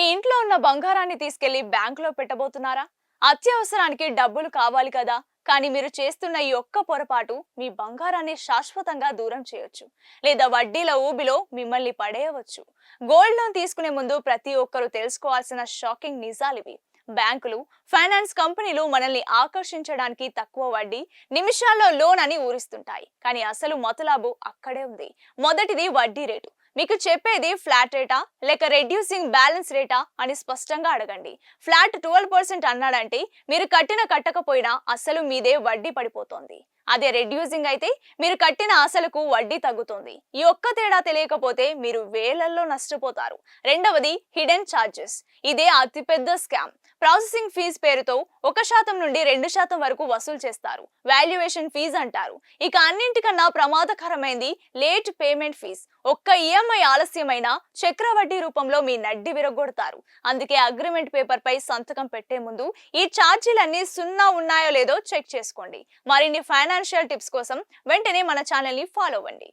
మీ ఇంట్లో ఉన్న బంగారాన్ని తీసుకెళ్ళి బ్యాంకులో పెట్టబోతున్నారా? అత్యవసరానికి డబ్బులు కావాలి కదా. కానీ మీరు చేస్తున్న ఈ ఒక్క పొరపాటు మీ బంగారాన్ని శాశ్వతంగా దూరం చేయొచ్చు. లేదా వడ్డీల ఊబిలో మిమ్మల్ని పడేయవచ్చు. గోల్డ్ లోన్ తీసుకునే ముందు ప్రతి ఒక్కరూ తెలుసుకోవాల్సిన షాకింగ్ నిజాలివి బ్యాంకులు ఫైనాన్స్ కంపెనీలు మనల్ని ఆకర్షించడానికి తక్కువ వడ్డీ నిమిషాల్లో లోన్ అని ఊరిస్తుంటాయి. కానీ అసలు మొదలాబు అక్కడే ఉంది. మొదటిది వడ్డీ రేటు. మీకు చెప్పేది ఫ్లాట్ రేటా లేక రెడ్యూసింగ్ బ్యాలెన్స్ రేటా అని స్పష్టంగా అడగండి. ఫ్లాట్ ట్వెల్వ్ పర్సెంట్ అన్నాడంటే మీరు కట్టిన కట్టకపోయినా అసలు మీదే వడ్డీ పడిపోతోంది. అదే రెడ్యూసింగ్ అయితే మీరు కట్టిన అసలుకు వడ్డీ తగ్గుతుంది. ఈ ఒక్క తేడా తెలియకపోతే మీరు వేలల్లో నష్టపోతారు. రెండవది హిడెన్ ఛార్జెస్ ఇదే అతిపెద్ద స్కామ్ ప్రాసెసింగ్ ఫీజ్ పేరుతో ఒక శాతం నుండి రెండు శాతం వరకు వసూలు చేస్తారు. వాల్యుయేషన్ ఫీజ్ అంటారు. ఇక అన్నింటికన్నా ప్రమాదకరమైంది లేట్ పేమెంట్ ఫీజ్. ఒక్క ఈఎంఐ ఆలస్యమైన చక్రవడ్డీ రూపంలో మీ నడ్డి విరగొడతారు అందుకే అగ్రిమెంట్ పేపర్ పై సంతకం పెట్టే ముందు ఈ ఛార్జీలన్నీ సున్నా ఉన్నాయో లేదో చెక్ చేసుకోండి. మరిన్ని ఫైనాన్షియల్ టిప్స్ కోసం వెంటనే మన ఛానల్ని ఫాలో అవ్వండి.